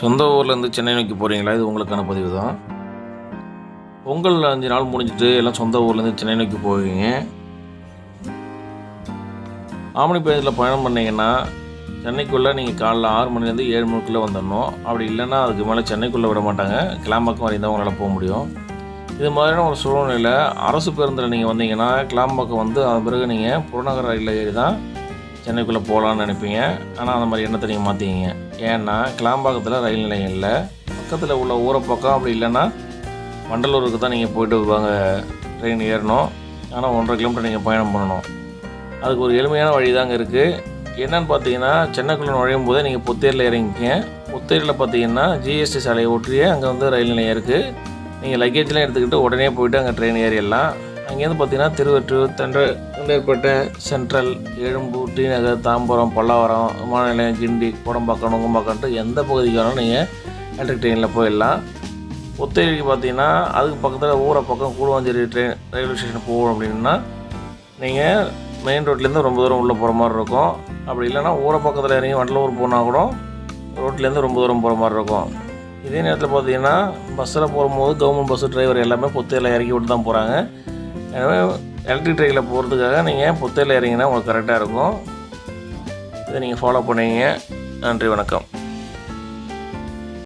சொந்த ஊர்லேருந்து சென்னை நோக்கி போகிறீங்களா இது உங்களுக்கான பதிவு தான். பொங்கல் அஞ்சு நாள் முடிஞ்சிட்டு எல்லாம் சொந்த ஊர்லேருந்து சென்னை நோக்கி போவீங்க. ஆமணி பேருந்தில் பயணம் பண்ணிங்கன்னா சென்னைக்குள்ளே நீங்கள் காலைல ஆறு மணிலேருந்து ஏழு மணிக்குள்ளே வந்துடணும் அப்படி இல்லைன்னா அதுக்கு மேலே சென்னைக்குள்ளே விட மாட்டாங்க. கிளாம்பாக்கம் வரையும் தான் உங்களால் போக முடியும். இது மாதிரியான ஒரு சூழ்நிலையில் அரசு பேருந்தில் நீங்கள் வந்தீங்கன்னா கிளாம்பாக்கம் வந்து அதன் பிறகு நீங்கள் புறநகர் ரயிலில் ஏறி தான் சென்னைக்குள்ளே போகலான்னு நினைப்பீங்க. ஆனால் அந்த மாதிரி எண்ணத்தை நீங்கள் மாற்றிக்கிங்க. ஏன்னா கிளாம்பாக்கத்தில் ரயில் நிலையம் இல்லை. பக்கத்தில் உள்ள ஊரை பக்கம் அப்படி இல்லைன்னா வண்டலூருக்கு தான் நீங்கள் போயிட்டு வாங்க. ட்ரெயின் ஏறணும். ஆனால் ஒன்றரை கிலோமீட்டர் நீங்கள் பயணம் பண்ணணும். அதுக்கு ஒரு எளிமையான வழி தாங்க இருக்குது என்னென்னு பார்த்தீங்கன்னா சென்னைக்குள்ளே நுழையும் போதே நீங்கள் புத்தேரில் இறங்கிக்க புத்தேரியில் பார்த்தீங்கன்னா ஜிஎஸ்டி சாலையை ஒட்டியே அங்கே வந்து ரயில் நிலையம் இருக்குது நீங்கள் லக்கேஜ்லாம் எடுத்துக்கிட்டு உடனே போயிட்டு அங்கே ட்ரெயின் ஏறிடலாம். அங்கேருந்து பார்த்தீங்கன்னா திருவற்றூர் தண்டை தண்டைப்பேட்டை சென்ட்ரல் எழும்பூர் டி நகர் தாம்பரம் பல்லாவரம் விமான நிலையம் கிண்டி கோடம்பாக்கம் நுங்கம்பாக்கம்ட்டு எந்த பகுதிக்கு வேணாலும் நீங்கள் எலக்ட்ரிக் ட்ரெயினில் போயிடலாம். புத்தேரிக்கு பார்த்தீங்கன்னா அதுக்கு பக்கத்தில் ஊரை பக்கம் கூடுவாஞ்சேரி ட்ரெயின் ரயில்வே ஸ்டேஷன் போகணும் அப்படின்னா நீங்கள் மெயின் ரோட்லேருந்து ரொம்ப தூரம் உள்ளே போகிற மாதிரி இருக்கும். அப்படி இல்லைன்னா ஊரை பக்கத்தில் இறங்கி வண்டலூர் போனால் கூட ரோட்லேருந்து ரொம்ப தூரம் போகிற மாதிரி இருக்கும். இதே நேரத்தில் பார்த்தீங்கன்னா பஸ்ஸில் போகும்போது கவர்மெண்ட் பஸ்ஸு டிரைவர் எல்லாமே பொத்தையில் இறக்கி விட்டு தான் போகிறாங்க எனவே எலக்ட்ரிக் ட்ரெயினில் போகிறதுக்காக நீங்கள் புத்தையில் இறங்கினா உங்களுக்கு கரெக்டாக இருக்கும். இதை நீங்கள் ஃபாலோ பண்ணுவீங்க நன்றி வணக்கம்.